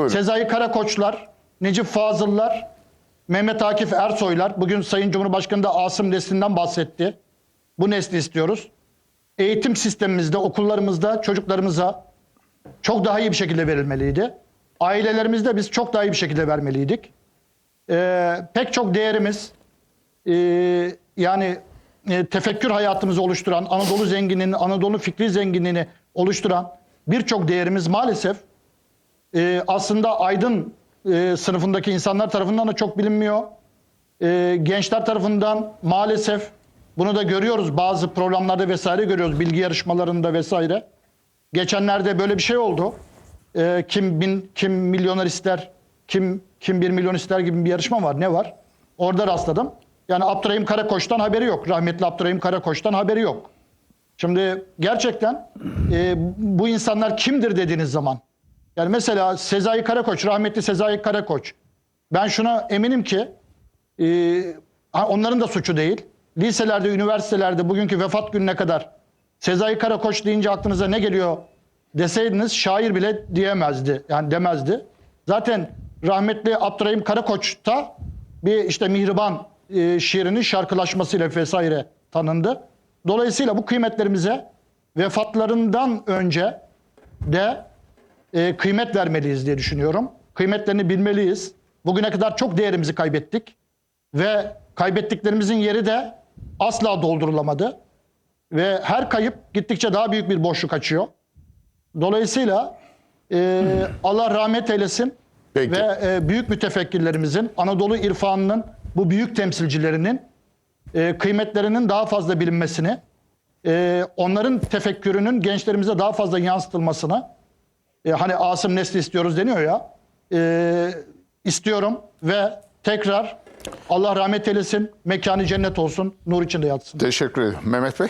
Buyurun. Sezai Karakoçlar, Necip Fazıllar, Mehmet Akif Ersoylar. Bugün Sayın Cumhurbaşkanı da Asım neslinden bahsetti. Bu nesli istiyoruz. Eğitim sistemimizde, okullarımızda çocuklarımıza çok daha iyi bir şekilde verilmeliydi. Ailelerimizde biz çok daha iyi bir şekilde vermeliydik. Ee, pek çok değerimiz e, yani e, tefekkür hayatımızı oluşturan, Anadolu zenginliğini, Anadolu fikri zenginliğini oluşturan birçok değerimiz maalesef e, aslında aydın e, sınıfındaki insanlar tarafından da çok bilinmiyor. E, gençler tarafından maalesef bunu da görüyoruz bazı programlarda vesaire görüyoruz bilgi yarışmalarında vesaire. Geçenlerde böyle bir şey oldu. E, kim bin kim milyoner ister, kim kim bir milyon ister gibi bir yarışma var. Ne var? Orada rastladım. Yani Abdurrahim Karakoç'tan haberi yok. Rahmetli Abdurrahim Karakoç'tan haberi yok. Şimdi gerçekten e, bu insanlar kimdir dediğiniz zaman yani mesela Sezai Karakoç, rahmetli Sezai Karakoç. Ben şuna eminim ki e, onların da suçu değil. Liselerde, üniversitelerde bugünkü vefat gününe kadar Sezai Karakoç deyince aklınıza ne geliyor deseydiniz şair bile diyemezdi. Yani demezdi. Zaten rahmetli Abdurrahim Karakoç da bir işte Mihriban e, şiirinin şarkılaşmasıyla vesaire tanındı. Dolayısıyla bu kıymetlerimize vefatlarından önce de e, kıymet vermeliyiz diye düşünüyorum. Kıymetlerini bilmeliyiz. Bugüne kadar çok değerimizi kaybettik ve kaybettiklerimizin yeri de asla doldurulamadı ve her kayıp gittikçe daha büyük bir boşluk açıyor. Dolayısıyla e, Allah rahmet eylesin Peki. ve e, büyük mütefekkirlerimizin, Anadolu irfanının bu büyük temsilcilerinin e, kıymetlerinin daha fazla bilinmesini, e, onların tefekkürünün gençlerimize daha fazla yansıtılmasını, e, hani Asım Nesli istiyoruz deniyor ya, e, istiyorum ve tekrar Allah rahmet eylesin, mekanı cennet olsun, nur içinde yatsın. Teşekkür ederim. Mehmet Bey.